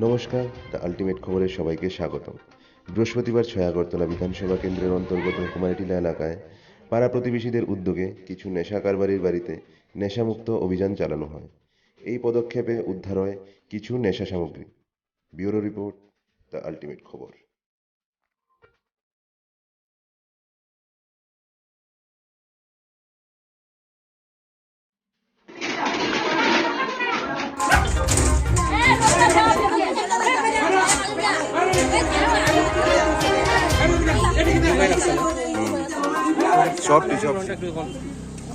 নমস্কার, the ultimate খবরে সবাইকে স্বাগতম। বৃহস্পতিবার ছয় আগরতলা বিধানসভা কেন্দ্রের অন্তর্গত কুমারটিলা এলাকায় পাড়া প্রতিবেশীদের উদ্যোগে কিছু নেশা কারবারির বাড়িতে নেশামুক্ত অভিযান চালানো হয়। এই পদক্ষেপে উদ্ধার হয় কিছু নেশা সামগ্রী। ব্যুরো রিপোর্ট, দ্য আলটিমেট খবর। সব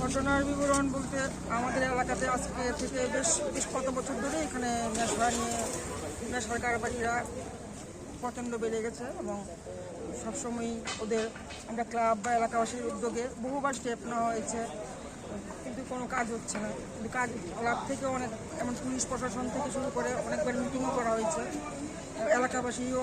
ঘটনার বিবরণ বলতে আমাদের এলাকাতে আজকে থেকে বেশ বেশ কত বছর ধরে এখানে নেশা নিয়ে নেশার কারবারিরা প্রচণ্ড বেড়ে গেছে এবং সবসময়ই ওদের আমরা ক্লাব বা এলাকাবাসীর উদ্যোগে বহুবার স্টেপ নেওয়া হয়েছে। কোনো কাজ হচ্ছে না। কিন্তু কাজ ক্লাব থেকে অনেক এমন পুলিশ প্রশাসন থেকে শুরু করে অনেকবার মিটিংও করা হয়েছে। এলাকাবাসীও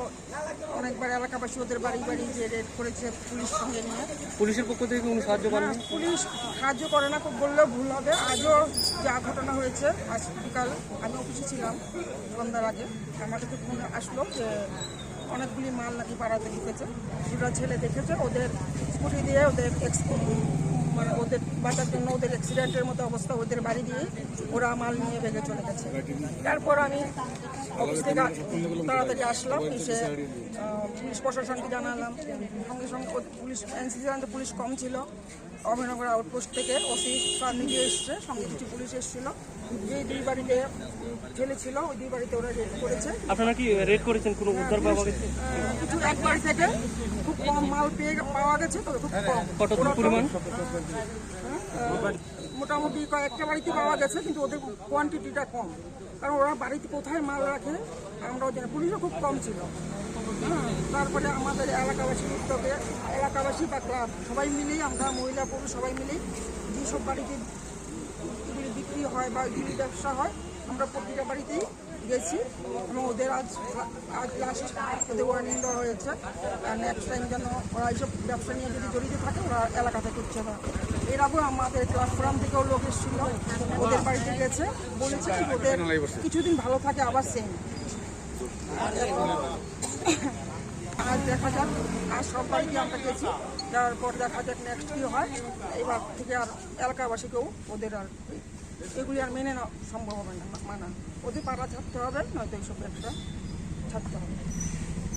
অনেকবার এলাকাবাসী ওদের বাড়ি বাড়ি যে রেড করেছে পুলিশ সঙ্গে নিয়ে। পুলিশের পক্ষ থেকে কোনো সাহায্য না, পুলিশ সাহায্য করে না খুব বললেও ভুল হবে। আজও যা ঘটনা হয়েছে আজ বিকাল আমি অফিসে ছিলাম সন্ধ্যার আগে। আমার কাছে ফোন আসলো যে অনেকগুলি মাল নাকি পাড়াতে ঢুকেছে দুটা ছেলে দেখেছে ওদের স্কুটি দিয়ে ওদের ex- মানে ওদের বাঁচার জন্য ওদের অ্যাক্সিডেন্টের মতো অবস্থা ওদের বাড়ি দিয়ে ওরা মাল নিয়ে ভেঙে চলে গেছে। তারপর আমি অফিস থেকে তাড়াতাড়ি আসলাম, এসে পুলিশ প্রশাসনকে জানালাম। সঙ্গে সঙ্গে পুলিশ, এনসিসি পুলিশ কম ছিল। অভিনগর আউটপোস্ট থেকে ওসি নিজে এসছে, সঙ্গে কিছু পুলিশ এসেছিল। যে দুই বাড়িতে ছেলে ছিল ওই দুই বাড়িতে ওরা রেড করেছে। আপনারা কি রেড করেছেন কোনো উদ্ধার পাওয়া গেছে? কিছু এক বাড়ি থেকে খুব কম মাল পেয়ে পাওয়া গেছে তবে খুব কম। কতটুকু পরিমাণ? মোটামুটি কয়েকটা বাড়িতে পাওয়া গেছে কিন্তু ওদের কোয়ান্টিটিটা কম। কারণ ওরা বাড়িতে কোথায় মাল রাখে আমরাও জানি পুলিশও খুব কম ছিল। হ্যাঁ, তারপরে আমাদের এলাকাবাসী উদ্যোগে এলাকাবাসী বা ক্লাব সবাই মিলেই আমরা মহিলা পুরুষ সবাই মিলেই যেসব বাড়িতে বিক্রি হয় বা এগুলি ব্যবসা হয়, আমরা প্রতিটা বাড়িতেই গেছি এবং ওদের আজ আজ লাস্ট ওদের ওয়ার্নিং দেওয়া হয়েছে। আর নেক্সট টাইম যেন ওরা এইসব ব্যবসা নিয়ে যদি জড়িত থাকে, ওরা এলাকা থেকে উঠছে না এর আগেও আমাদের ক্লাব ফোরাম থেকেও লোক এসেছিল, ওদের বাড়িতে গেছে। বলেছে কি, ওদের কিছুদিন ভালো থাকে, আবার সেম আজ দেখা যাক, আর সব বাড়িতে আমরা গেছি। তারপর দেখা যাক নেক্সট কী হয়। এবার থেকে আর এলাকাবাসীকেও ওদের আর এগুলি আর মেনে নেওয়া সম্ভব হবে না মানা। ওদের পাড়া ছাড়তে হবে নয়তো এইসব ব্যবসা ছাড়তে হবে।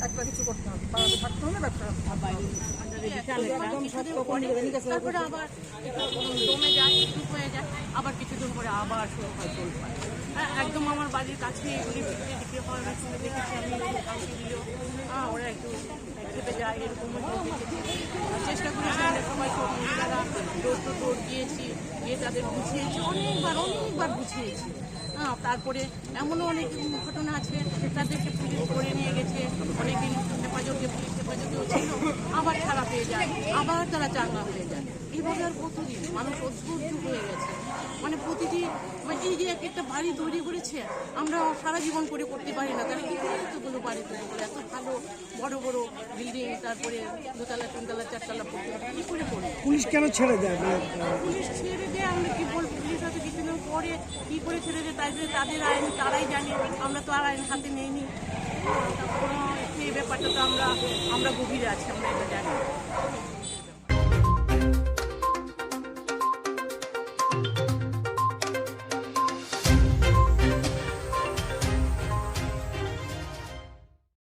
একটা কিছু করতে হবে। পাড়াতে থাকতে হলে ব্যবসা হবে। রকম তারপরে আবার দমে যায় হয়ে যায় আবার কিছুদিন পরে আবার শুরু হয় হ্যাঁ একদম আমার বাড়ির কাছে এগুলি বিক্রি টিক্রি হয় অনেক সময় দেখেছি আমি দিও হ্যাঁ ওরা একটু খেতে যায়, এরকম চেষ্টা করেছি সবাই সব মহিলারা দৌড় তো দৌড় গিয়েছি গিয়ে তাদের বুঝিয়েছি, অনেকবার অনেকবার বুঝিয়েছি। হ্যাঁ তারপরে এমনও অনেক ঘটনা আছে, তাদেরকে পুলিশ করে নিয়ে গেছে, অনেকদিন হেফাজতে, পুলিশ হেফাজতেও ছিল, আবার ছাড়া পেয়ে যায়, আবার তারা চাঙ্গা হয়ে যায়। এভাবে আর কতদিন? মানুষ হয়ে গেছে মানে এই যে এক একটা বাড়ি তৈরি করেছে আমরা সারা জীবন করে করতে পারি না। তারা কি করে এতগুলো বাড়ি তৈরি করে এত ভালো বড় বড় বিল্ডিং তারপরে দোতলা তিনতলা চারতলা করতে কি করে করবে? পুলিশ কেন ছেড়ে দেয়? পুলিশ ছেড়ে দেয় আমরা কি বলব? পুলিশ হয়তো কিছুদিন পরে কি করে ছেড়ে দেয়? তাদের তাদের আইন তারাই জানে। আমরা তো আর আইন হাতে নেইনি। এই ব্যাপারটা তো আমরা আমরা গভীরে আছি আমরা এটা জানি।